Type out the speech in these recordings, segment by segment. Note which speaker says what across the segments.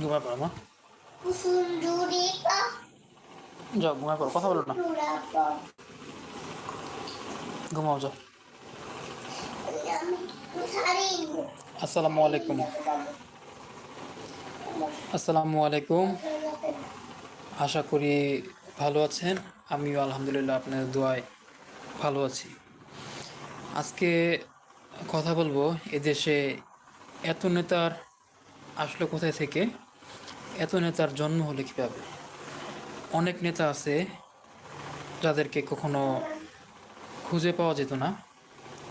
Speaker 1: যাও পড়ো মা যাও ঘুমায় পড়ো কথা বলো না ঘুমাও যাও আসসালামু আলাইকুম আসসালামু আলাইকুম আশা করি ভালো আছেন। আমিও আলহামদুলিল্লাহ আপনার দোয়ায় ভালো আছি। আজকে কথা বলব এদেশে এত নেতার আসলো কোথায় থেকে? এত নেতার জন্ম হলে কীভাবে? অনেক নেতা আছে যাদেরকে কখনো খুঁজে পাওয়া যেত না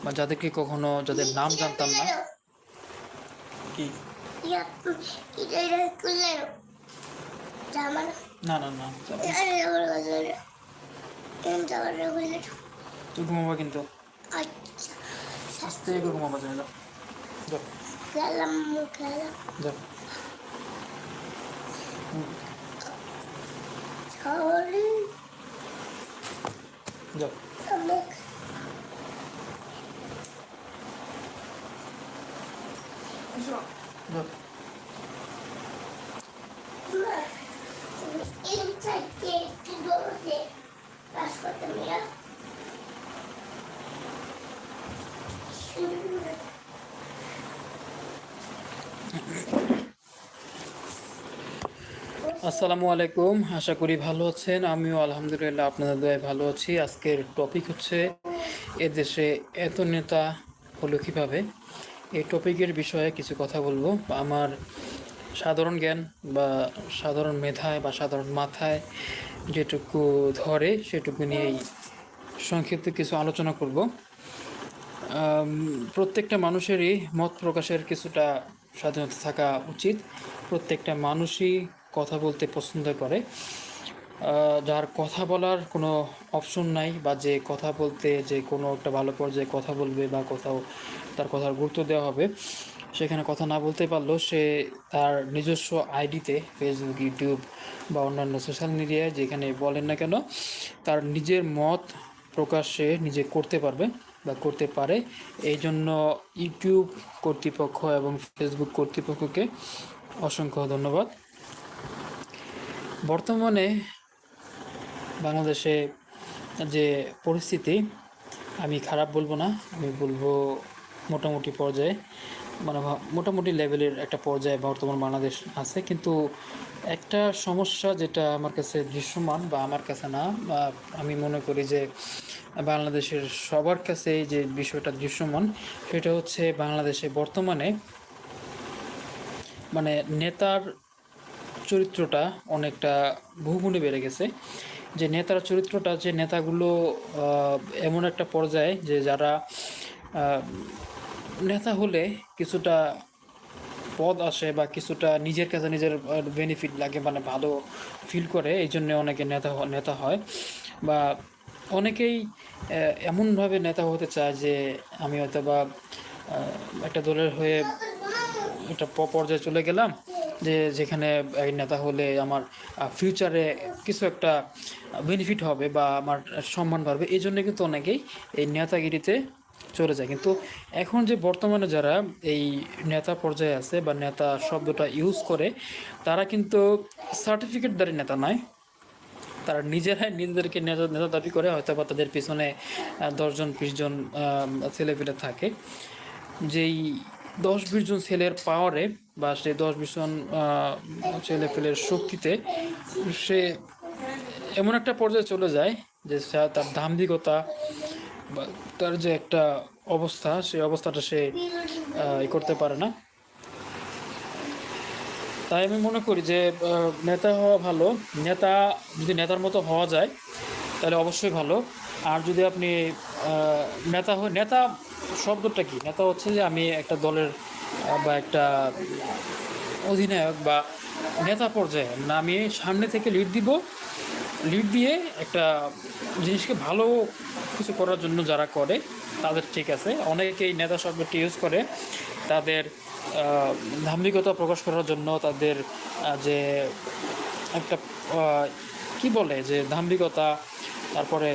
Speaker 1: বা যাদেরকে কখনো যাদের নাম জানতাম না। কি? না না না তুই ঘুমাবা কিন্তু।
Speaker 2: আচ্ছা।
Speaker 1: আস্তে করে ঘুমাবা যাই যাও যাও।
Speaker 2: গেলাম গেলাম।
Speaker 1: যাও
Speaker 2: সরি
Speaker 1: যাও
Speaker 2: আমি
Speaker 1: যাও
Speaker 2: এম চাইতে কি বলছে কাজ করতে মেরা
Speaker 1: আসসালামু আলাইকুম। আশা করি ভালো আছেন। আমিও আলহামদুলিল্লাহ আপনাদের দয়ায় ভালো আছি। আজকের টপিক হচ্ছে এদেশে এত নেতা হলো কীভাবে? এই টপিকের বিষয়ে কিছু কথা বলব। আমার সাধারণ জ্ঞান বা সাধারণ মেধায় বা সাধারণ মাথায় যেটুকু ধরে, সেটুকু নিয়েই সংক্ষিপ্ত কিছু আলোচনা করব। প্রত্যেকটা মানুষেরই মত প্রকাশের কিছুটা স্বাধীনতা থাকা উচিত। প্রত্যেকটা মানুষই কথা বলতে পছন্দ করে। যার কথা বলার কোনো অপশন নাই বা যে কথা বলতে যে কোনো একটা ভালো পর্যায়ে কথা বলবে বা কোথাও তার কথার গুরুত্ব দেওয়া হবে, সেখানে কথা না বলতে পারলেও সে তার নিজস্ব আইডিতে ফেসবুক ইউটিউব বা অন্যান্য সোশ্যাল মিডিয়ায় যেখানে বলেন না কেন, তার নিজের মত প্রকাশে নিজে করতে পারবে বা করতে পারে। এই জন্য ইউটিউব কর্তৃপক্ষ এবং ফেসবুক কর্তৃপক্ষকে অসংখ্য ধন্যবাদ। বর্তমানে বাংলাদেশে যে পরিস্থিতি, আমি খারাপ বলব না, আমি বলব মোটামুটি পর্যায়ে। মানে মোটামুটি লেভেলের একটা পর্যায়ে বর্তমান বাংলাদেশ আছে। কিন্তু একটা সমস্যা যেটা আমার কাছে দৃশ্যমান বা আমার কাছে না, বা আমি মনে করি যে বাংলাদেশের সবার কাছে যে বিষয়টা দৃশ্যমান, সেটা হচ্ছে বাংলাদেশে বর্তমানে মানে নেতার চরিত্রটা অনেকটা বহুগুণে বেড়ে গেছে। যে নেতার চরিত্রটা, যে নেতাগুলো এমন একটা পর্যায়ে যে যারা নেতা হলে কিছুটা পদ আসে বা কিছুটা নিজের কাছে নিজের বেনিফিট লাগে মানে ভালো ফিল করে, এই জন্য অনেকে নেতা নেতা হয়। বা অনেকেই এমনভাবে নেতা হতে চায় যে আমি হয়তো বা একটা দলের হয়ে একটা পর্যায়ে চলে গেলাম যে যেখানে নেতা হলে আমার ফিউচারে কিছু একটা বেনিফিট হবে বা আমার সম্মান বাড়বে, এই জন্য কিন্তু অনেকেই এই নেতাগিরিতে চলে যায়। কিন্তু এখন যে বর্তমানে যারা এই নেতা পর্যায়ে আছে বা নেতা শব্দটা ইউজ করে, তারা কিন্তু সার্টিফিকেটদারি নেতা নয়। তারা নিজেরাই নিজেদেরকে নেতা নেতা দাবি করে হয়তো বা তাদের পিছনে দশজন বিশজন ছেলেপেলে থাকে। যেই দশ, বিশ জন ছেলের পাওয়ারে বা সেই দশ বিশ জন ছেলে পেলের শক্তিতে সে এমন একটা পর্যায়ে চলে যায় যে তার দাম্ভিকতা বা তার যে একটা অবস্থা, সেই অবস্থাটা সে করতে পারে না। তাই আমি মনে করি যে নেতা হওয়া ভালো। নেতা যদি নেতার মতো হওয়া যায়, তাহলে অবশ্যই ভালো। আর যদি আপনি নেতা হয়ে, নেতা শব্দটা কি? নেতা হচ্ছে যে আমি একটা দলের বা একটা অধিনায়ক বা নেতা পর্যায়ে নামিয়ে সামনে থেকে লিড দিব। লিড দিয়ে একটা জিনিসকে ভালো কিছু করার জন্য যারা করে তাদের ঠিক আছে। অনেকেই নেতা শব্দটি ইউজ করে। তাদের আহ, ধার্মিকতা প্রকাশ করার জন্য তাদের যে একটা কি বলে যে ধার্মিকতা তারপরে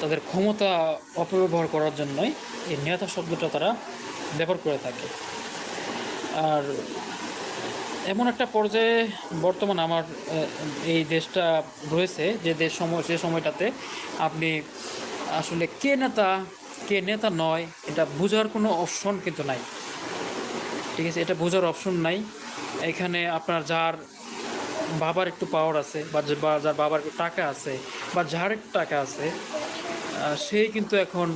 Speaker 1: তাদের ক্ষমতা অপব্যবহার করার জন্যই এই নেতা শব্দটা তারা ব্যবহার করে থাকে। আর এমন একটা পর্যায়ে বর্তমান আমার এই দেশটা রয়েছে যে দেশ সময়, সে সময়টাতে আপনি আসলে কে নেতা কে নেতা নয়, এটা বোঝার কোনো অপশন কিন্তু নাই। ঠিক আছে, এটা বোঝার অপশন নাই। এখানে আপনার যার বাবার একটু পাওয়ার আছে বা, যার বাবার একটু টাকা আছে বা যার একটু টাকা আছে সেই কিন্তু এখন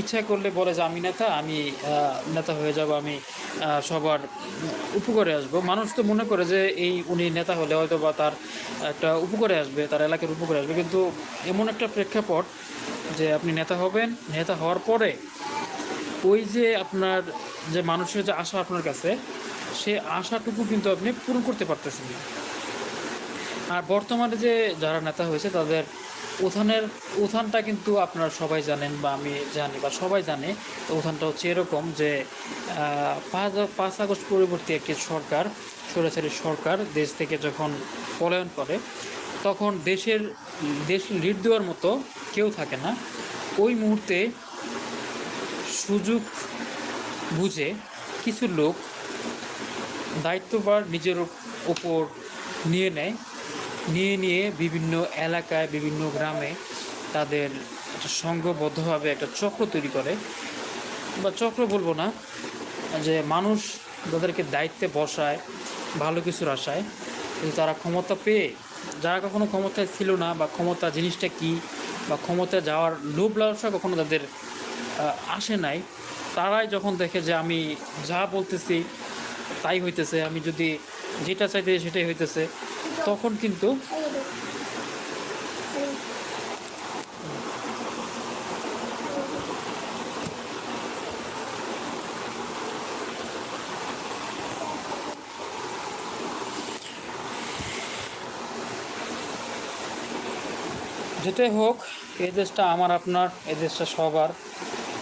Speaker 1: ইচ্ছা করলে বলে যে, আমি নেতা আমি নেতা হয়ে যাব, আমি সবার উপকারে আসব। মানুষ তো মনে করে যে, এই উনি নেতা হলে হয়তো বা তার একটা উপকারে আসবে, তার এলাকার উপকারে আসবে। কিন্তু এমন একটা প্রেক্ষাপট যে, আপনি নেতা হবেন, নেতা হওয়ার পরে ওই যে আপনার যে মানুষের যে আশা আপনার কাছে, সে আশাটুকু কিন্তু আপনি পূরণ করতে পারতেছেন না। আর বর্তমানে যে যারা নেতা হয়েছে, তাদের উত্থানের উথানটা কিন্তু আপনারা সবাই জানেন বা আমি জানি বা সবাই জানে, তো উত্থানটা হচ্ছে এরকম যে পাঁচ পাঁচ আগস্ট পরবর্তী একটি সরকার সরাসরি সরকার দেশ থেকে যখন পলায়ন করে, তখন দেশের, দেশ লিড দেওয়ার মতো কেউ থাকে না। ওই মুহূর্তে সুযোগ বুঝে কিছু লোক দায়িত্বভার নিজের ওপর নিয়ে নেয় নিয়ে নিয়ে বিভিন্ন এলাকায়, বিভিন্ন গ্রামে তাদের একটা সংঘবদ্ধভাবে একটা চক্র তৈরি করে। বা চক্র বলব না, যে মানুষ তাদেরকে দায়িত্বে বসায়, ভালো কিছুর আশায় কিন্তু তারা ক্ষমতা পেয়ে, যারা কখনো ক্ষমতায় ছিল না বা ক্ষমতা জিনিসটা কি বা ক্ষমতায় যাওয়ার লোভ লালসা কখনো তাদের আসে নাই, তারাই যখন দেখে যে আমি যা বলতেছি তাই হইতেছে, আমি যদি যেটা চাইতে সেটাই হইতেছে তখন কিন্তু যেটাই হোক, এই দেশটা আমার, আপনার, এই দেশটা সবার।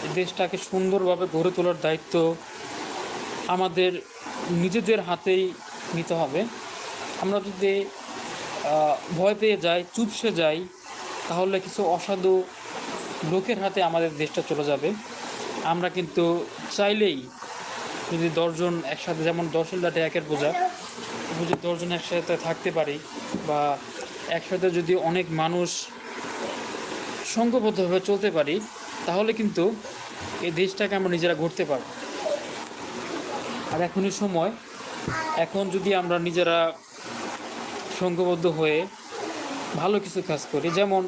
Speaker 1: এই দেশটাকে সুন্দরভাবে গড়ে তোলার দায়িত্ব আমাদের নিজেদের হাতেই নিতে হবে। আমরা যদি ভয় পেয়ে যাই, চুপসে যাই, তাহলে কিছু অসাধু লোকের হাতে আমাদের দেশটা চলে যাবে। আমরা কিন্তু চাইলেই যদি দশজন একসাথে, যেমন দশের লাঠে একের বোঝা যদি দশজন একসাথে থাকতে পারি বা একসাথে যদি অনেক মানুষ সংঘবদ্ধভাবে চলতে পারি, তাহলে কিন্তু এই দেশটাকে আমরা নিজেরা ঘুরতে পারব। আর এখনই সময়। এখন যদি আমরা নিজেরা সংঘবদ্ধ হয়ে ভালো কিছু কাজ করি। যেমন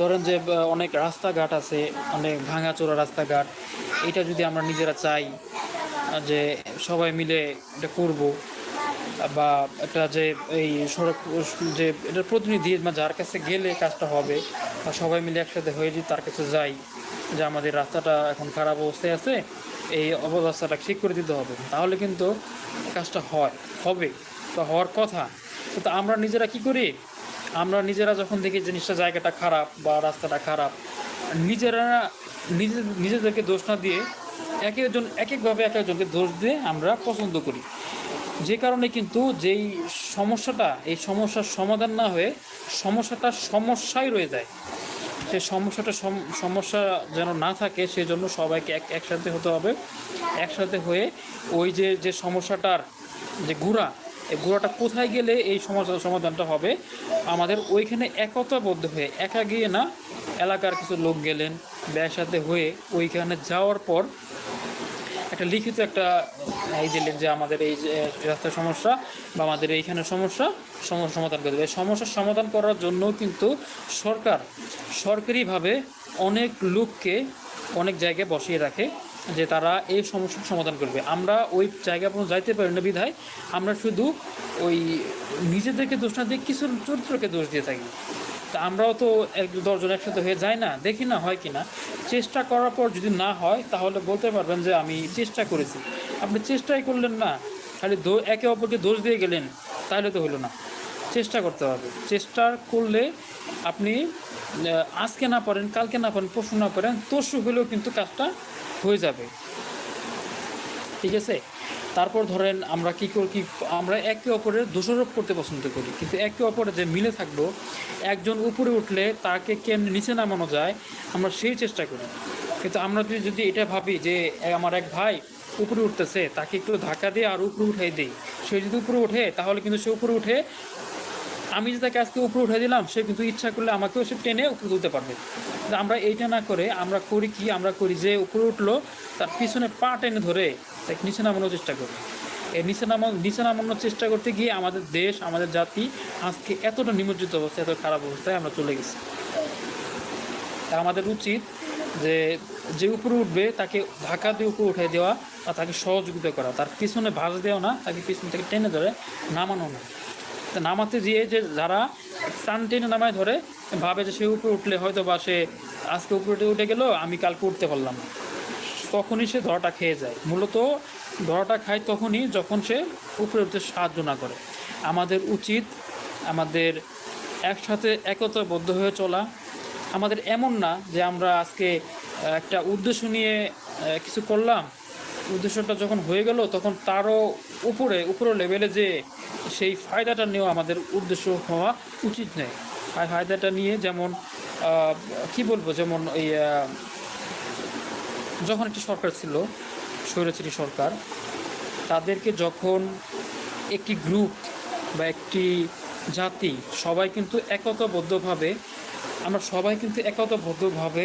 Speaker 1: ধরেন যে অনেক রাস্তাঘাট আছে, অনেক ভাঙাচোরা রাস্তাঘাট। এটা যদি আমরা নিজেরা চাই যে সবাই মিলে এটা করব, বা একটা যে এই সড়ক, যে এটা প্রতিনিধি যার কাছে গেলে কাজটা হবে, বা সবাই মিলে একসাথে হয়ে যদি তার কাছে যাই, যে আমাদের রাস্তাটা এখন খারাপ অবস্থায় আছে, এই অবস্থাটা ঠিক করে দিতে হবে। তাহলে কিন্তু কাজটা হয়, হবে, বা হওয়ার কথা। কিন্তু আমরা নিজেরা কি করি? আমরা নিজেরা যখন দেখি জিনিসটা জায়গাটা খারাপ বা রাস্তাটা খারাপ, নিজেরা নিজে, নিজেদেরকে দোষ না দিয়ে এক একজন, এক একভাবে এক একজনকে দোষ দিয়ে আমরা পছন্দ করি। যে কারণে কিন্তু যেই সমস্যাটা, এই সমস্যার সমাধান না হয়ে সমস্যাটা সমস্যাই রয়ে যায়। সেই সমস্যাটা সম- সমস্যা যেন না থাকে সেই জন্য সবাইকে এক, একসাথে হতে হবে। একসাথে হয়ে ওই যে যে সমস্যাটার যে গুড়া এই গুড়াটা কোথায় গেলে এই সমস্যার সমাধানটা হবে? আমাদের ওইখানে একতাবদ্ধ হয়ে, একা গিয়ে না এলাকার কিছু লোক গেলেন বা একসাথে হয়ে ওইখানে যাওয়ার পর একটা লিখিত একটা এই দিলেন যে আমাদের এই রাস্তার সমস্যা বা আমাদের এইখানে সমস্যা সমস্যা সমাধান করে দেবে। সমস্যার সমাধান করার জন্য কিন্তু সরকার সরকারিভাবে অনেক লোককে অনেক জায়গায় বসিয়ে রাখে। যে তারা এই সমস্যার সমাধান করবে। আমরা ওই জায়গা পর্যন্ত যাইতে পারি না বিধায় আমরা শুধু ওই নিজেদেরকে দোষ না দিয়ে কিছু চরিত্রকে দোষ দিয়ে থাকি। তা আমরাও তো এক দশজন একসাথে হয়ে যাই না, দেখি না হয় কি না। চেষ্টা করার পর যদি না হয়, তাহলে বলতে পারবেন যে আমি চেষ্টা করেছি। আপনি চেষ্টাই করলেন না, খালি একে অপরকে দোষ দিয়ে গেলেন, তাহলে তো হলো না। চেষ্টা করতে হবে। চেষ্টা করলে আপনি আজকে না পারেন, কালকে না পারেন, পরশু না পারেন, তরশু হলেও কিন্তু কাজটা হয়ে যাবে। ঠিক আছে? তারপর ধরেন আমরা কি করি, কি, আমরা একে অপরের দোষারোপ করতে পছন্দ করি। কিন্তু একে অপরে যে মিলে থাকব, একজন উপরে উঠলে তাকে কেমনি নিচে নামানো যায়, আমরা সেই চেষ্টা করি। কিন্তু আমরা যদি যদি এটা ভাবি যে আমার এক ভাই উপরে উঠতেছে, তাকে একটু ধাক্কা দিয়ে আর উপরে উঠাই দিই। সে যদি উপরে ওঠে, তাহলে কিন্তু সে উপরে উঠে আমি যে তাকে আজকে উপরে উঠে দিলাম, সে কিন্তু ইচ্ছা করলে আমাকেও সে টেনে উপরে তুলতে পারবে। আমরা এইটা না করে আমরা করি কি? আমরা করি যে উপরে উঠল, তার পিছনে পা টেনে ধরে তাকে নিচে নামানোর চেষ্টা করি এই নিচে নামা, নিচে নামানোর চেষ্টা করতে গিয়ে আমাদের দেশ, আমাদের জাতি আজকে এতটা নিমজ্জিত অবস্থা এত খারাপ অবস্থায় আমরা চলে গেছি। তা আমাদের উচিত যে যে উপরে উঠবে, তাকে ধাক্কা দিয়ে উপরে উঠে দেওয়া আর তাকে সহযোগিতা করা। তার পিছনে ভাঁজ দেওয়া না, তাকে পিছন থেকে টেনে ধরে নামানো না। নামাতে গিয়ে যে যারা টান নামায় ধরে, ভাবে যে সে উপরে উঠলে হয়তো বা সে আজকে উপরে উঠে গেল, আমি কালকে উঠতে পারলাম না। তখনই সে ধরাটা খেয়ে যায়। মূলত ধরাটা খায় তখনই যখন সে উপরে উঠতে সাহায্য না করে। আমাদের উচিত আমাদের একসাথে একতাবদ্ধ হয়ে চলা। আমাদের এমন না যে আমরা আজকে একটা উদ্দেশ্য নিয়ে কিছু করলাম উদ্দেশ্যটা যখন হয়ে গেল, তখন তারও উপরে উপরে লেভেলে যে সেই ফায়দাটা নিয়েও আমাদের উদ্দেশ্য হওয়া উচিত আর ফায়দাটা নিয়ে যেমন কি বলব, যেমন এই যখন একটি সরকার ছিল স্বৈরাচারী সরকার, তাদেরকে যখন একটি গ্রুপ বা একটি জাতি সবাই কিন্তু একতাবদ্ধভাবে, আমরা সবাই কিন্তু একতাবদ্ধভাবে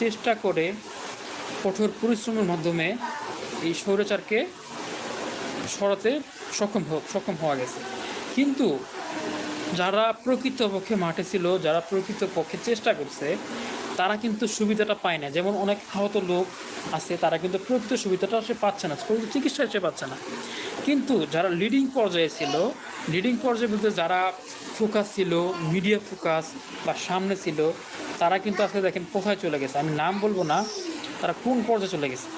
Speaker 1: চেষ্টা করে কঠোর পরিশ্রমের মাধ্যমে এই স্বৈরাচারকে সরাতে সক্ষম সক্ষম হওয়া গেছে। কিন্তু যারা প্রকৃতপক্ষে মাঠে ছিল, যারা প্রকৃতপক্ষে চেষ্টা করছে, তারা কিন্তু সুবিধাটা পায় না। যেমন অনেক আহত লোক আছে, তারা কিন্তু প্রকৃত সুবিধাটা সে পাচ্ছে না, প্রকৃত চিকিৎসা সে পাচ্ছে না। কিন্তু যারা লিডিং পর্যায়ে ছিল লিডিং পর্যায়ে বলতে যারা ফোকাস ছিল মিডিয়া ফোকাস বা সামনে ছিল, তারা কিন্তু আজকে দেখেন কোথায় চলে গেছে। আমি নাম বলব না, তারা কোন পর্যায়ে চলে গেছে?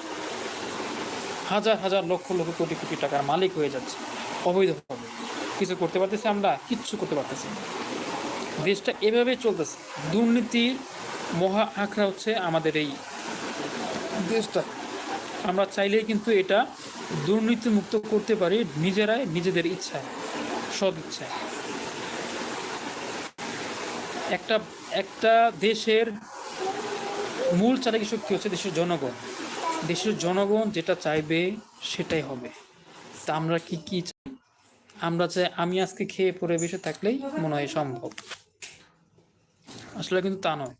Speaker 1: হাজার হাজার লক্ষ লক্ষ কোটি কোটি টাকার মালিক হয়ে যাচ্ছে। অবৈধভাবে। কিছু করতে পারতেছি আমরা, কিচ্ছু করতে পারতেছি দেশটা এভাবেই চলতেছে। দুর্নীতির মহা আঁকড়া হচ্ছে আমাদের এই দেশটা। আমরা চাইলেই কিন্তু এটা দুর্নীতি মুক্ত করতে পারি নিজেরাই, নিজেদের ইচ্ছায় সদ ইচ্ছায় একটা একটা দেশের মূল চালিকা শক্তি হচ্ছে দেশের জনগণ। দেশের জনগণ যেটা চাইবে সেটাই হবে। তা আমরা কি কি চাই? আমরা চাই আমি আজকে খেয়ে পরে বেঁচে থাকলেই মনে হয় সম্ভব। আসলে কিন্তু তা নয়।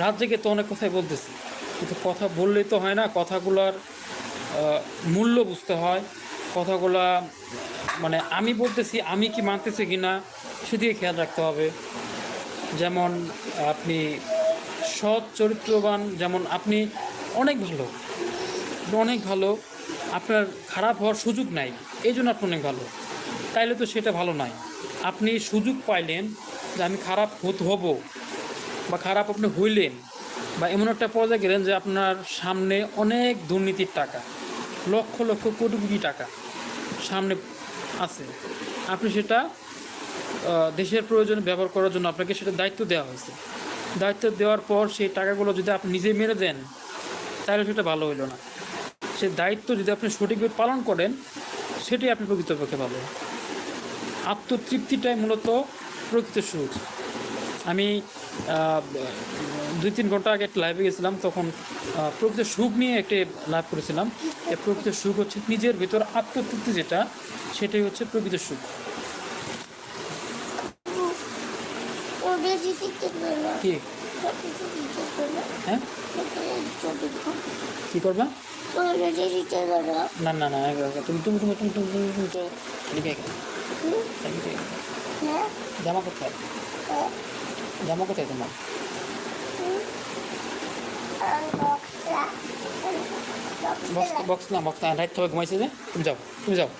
Speaker 1: রাত জেগে তো অনেক কথাই বলতেছি, কিন্তু কথা বললেই তো হয় না, কথাগুলোর মূল্য বুঝতে হয়, কথাগুলা মানে আমি বলতেছি, আমি কি মানতেছি কি না সেদিকে খেয়াল রাখতে হবে। যেমন আপনি সৎ, চরিত্রবান, যেমন আপনি অনেক ভালো অনেক ভালো, আপনার খারাপ হওয়ার সুযোগ নাই, এই জন্য আপনি অনেক ভালো। তাইলে তো সেটা ভালো নয়। আপনি সুযোগ পাইলেন যে আমি খারাপ হতে, হব, বা খারাপ আপনি হইলেন, বা এমন একটা পর্যায়ে গেলেন যে আপনার সামনে অনেক দুর্নীতির টাকা, লক্ষ লক্ষ কোটি কোটি টাকা, সামনে আছে। আপনি সেটা দেশের প্রয়োজনে ব্যবহার করার জন্য আপনাকে সেটা দায়িত্ব দেওয়া হয়েছে। দায়িত্ব দেওয়ার পর সেই টাকাগুলো যদি আপনি নিজে মেরে দেন, তাহলে সেটা ভালো হইল না। সে দায়িত্ব যদি আপনি সঠিকভাবে পালন করেন, সেটাই আপনি প্রকৃতপক্ষে ভালো। আত্মতৃপ্তিটাই মূলত প্রকৃত সুখ। আমি দুই তিন ঘণ্টা আগে একটা লাইভে গেছিলাম তখন প্রকৃত সুখ নিয়ে একটি লাভ করেছিলাম এই প্রকৃত সুখ হচ্ছে নিজের ভিতর আত্মতৃপ্তি যেটা সেটাই হচ্ছে প্রকৃত সুখ কি হ্যাঁ কি করবা না না না তুমি তুমি তুমি তুমি তুমি তুমি তো লিখে।
Speaker 2: হ্যাঁ
Speaker 1: জামা কোথায় জামা কোথায় তোমার বক্স বক্স না বক্স না রাইট তবে ঘুমাইছে যে? তুমি যাও তুমি যাও।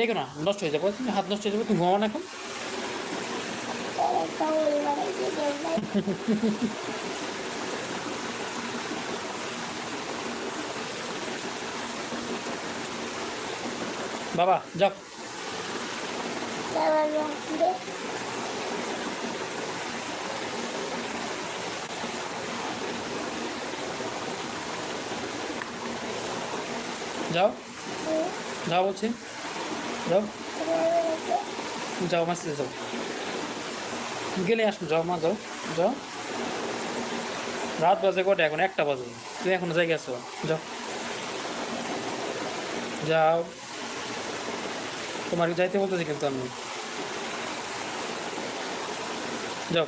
Speaker 1: লেগে না, নষ্ট হয়ে যাবে, তুমি হাত নষ্ট হয়ে যাবে, তুমি ঘুমাও না এখন। বাবা, যাও। যাও। যাও বলছি। যাও। যাও মাসে যাও। গেলে আসুন যাও মা, যাও যাও। রাত বাজে কটা এখন? একটা বাজে। তুমি এখনও জায়গায় আছো? যাও। যাও। তোমার যাইতে বলতেছি কিন্তু আমি যাও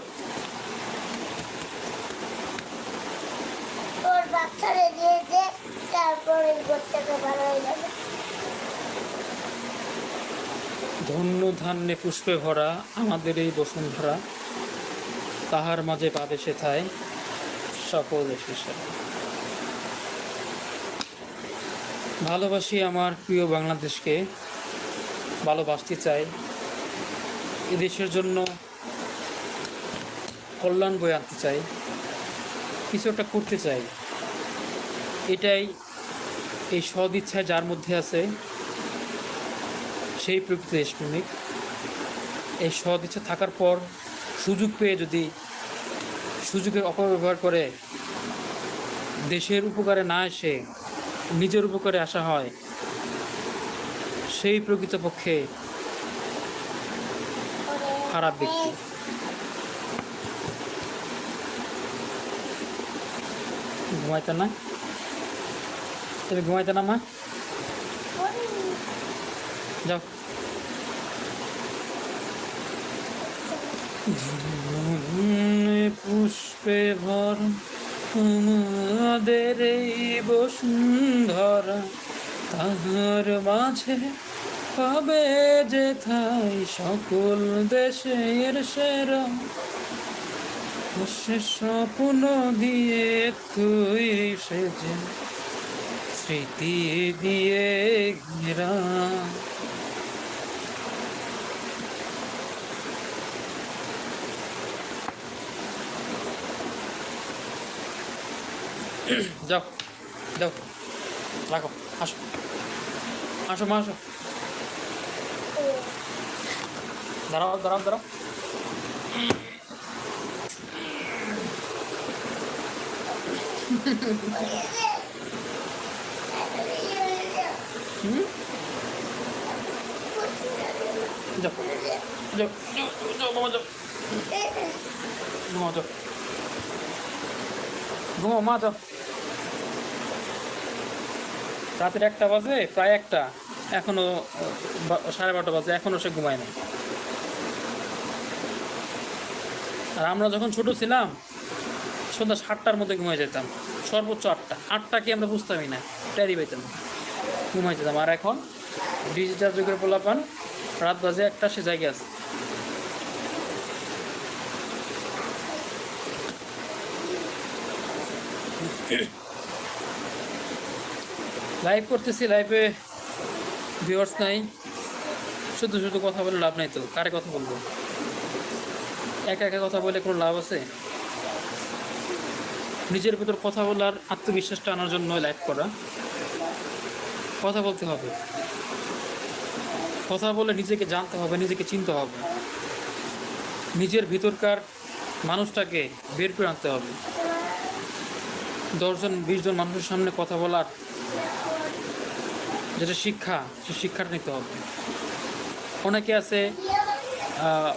Speaker 2: ওর বাচ্চারে দিয়ে দে তারপরে গোটটাকে ভালো হয়ে যাবে
Speaker 1: ধন্য ধান্যে পুষ্পে ভরা আমাদের এই বসুন্ধরা। তাহার মাঝে পাবে সেথায় সকল ভালোবাসি আমার প্রিয় বাংলাদেশকে, ভালোবাসতে চাই। এদেশের জন্য কল্যাণ বয়ে আনতে চাই। কিছু একটা করতে চাই। এটাই এই সদ ইচ্ছা যার মধ্যে আছে। সেই প্রকৃত দেশপ্রেমিক এই সদ ইচ্ছা থাকার পর সুযোগ পেয়ে যদি সুযোগের অপব্যবহার করে, দেশের উপকারে না এসে নিজের উপকারে আসা হয়, সেই প্রকৃতপক্ষে খারাপ ব্যক্তি। ঘুমাইতে না? তুমি ঘুমাইতে না, মা? যাও। পুষ্পে ভর আমাদের এই বসুন্ধরা, তাহার মাঝে পাবে যে থাই সকল দেশের সেরা। সে স্বপ্ন দিয়ে তুই সেজে, স্মৃতি দিয়ে ঘেরা। যাও যাও রাখো আসো আসো মা আসো দাঁড়াও দাঁড়াও দাঁড়াও হুম যাও যাও যাও যাও বাবা যাও ঘুমাও যাও ঘুমাও মা যাও রাতের একটা বাজে, প্রায় একটা। এখনও সাড়ে বারোটা বাজে, এখনও সে ঘুমায় নাই। আর আমরা যখন ছোট ছিলাম, সন্ধ্যা সাতটার মধ্যে ঘুমিয়ে যেতাম। সর্বোচ্চ আটটা। আটটা কি আমরা বুঝতামই না টেরি পাইতাম ঘুমাই যেতাম। আর এখন, ডিজিটাল যুগের পোলাপান, রাত বাজে একটা, সে জায়গায় আছে। লাইভ করতেছি লাইভে ভিউয়ার্স নাই। শুধু শুধু কথা বলে লাভ নাই তো, কারে কথা বলব? একা একা কথা বলে কোনো লাভ আছে? নিজের ভিতর কথা বলার আত্মবিশ্বাসটা আনার জন্য লাইভ করা। কথা বলতে হবে। কথা বলে নিজেকে জানতে হবে, নিজেকে চিনতে হবে। নিজের ভিতরকার মানুষটাকে বের করে আনতে হবে। দশজন, বিশজন মানুষের সামনে কথা বলার যেটা শিক্ষা সে শিক্ষাটা নিতে হবে। অনেকে আছে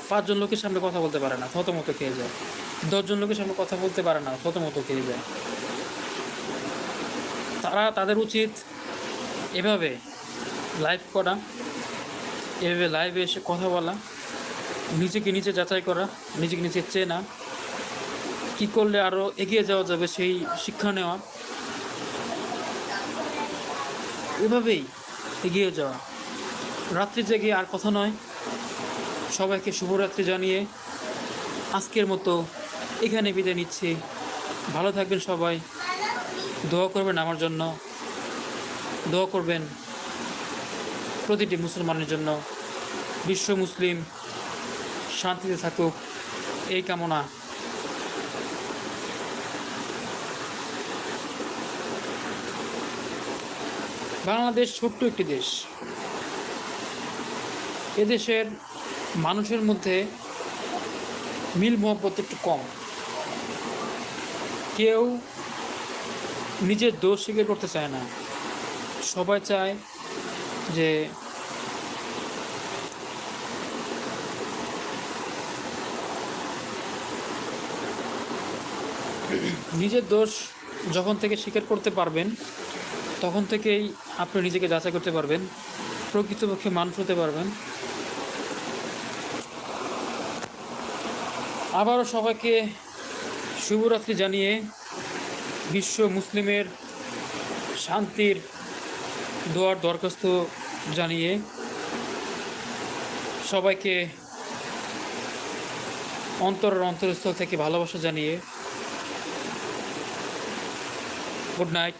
Speaker 1: পাঁচজন লোকের সামনে কথা বলতে পারে না, থতমত খেয়ে যায়। দশজন লোকের সামনে কথা বলতে পারে না, থতমত খেয়ে যায়। তারা তাদের উচিত এভাবে লাইভ করা, এভাবে লাইভে এসে কথা বলা, নিজেকে নিজে যাচাই করা, নিজেকে নিজে চেনা, কী করলে আরও এগিয়ে যাওয়া যাবে সেই শিক্ষা নেওয়া। এভাবেই এগিয়ে যাওয়া। রাত্রি জেগে আর কথা নয়। সবাইকে শুভরাত্রি জানিয়ে আজকের মতো এখানে বিদায় নিচ্ছি। ভালো থাকবেন সবাই। দোয়া করবেন আমার জন্য। দোয়া করবেন প্রতিটি মুসলমানের জন্য। বিশ্ব মুসলিম শান্তিতে থাকুক। এই কামনা বাংলাদেশ ছোট্ট একটি দেশ। এদেশের মানুষের মধ্যে মিল মহব্বত একটু কম। কেউ নিজের দোষ স্বীকার করতে চায় না। সবাই চায় যে নিজের দোষ যখন থেকে স্বীকার করতে পারবেন তখন থেকেই আপনি নিজেকে যাচাই করতে পারবেন, প্রকৃতপক্ষে মানুষ হতে পারবেন। আবারও সবাইকে শুভরাত্রি জানিয়ে বিশ্ব মুসলিমের শান্তির দোয়ার দরখাস্ত জানিয়ে সবাইকে অন্তরের অন্তরস্থল থেকে ভালোবাসা জানিয়ে গুড নাইট।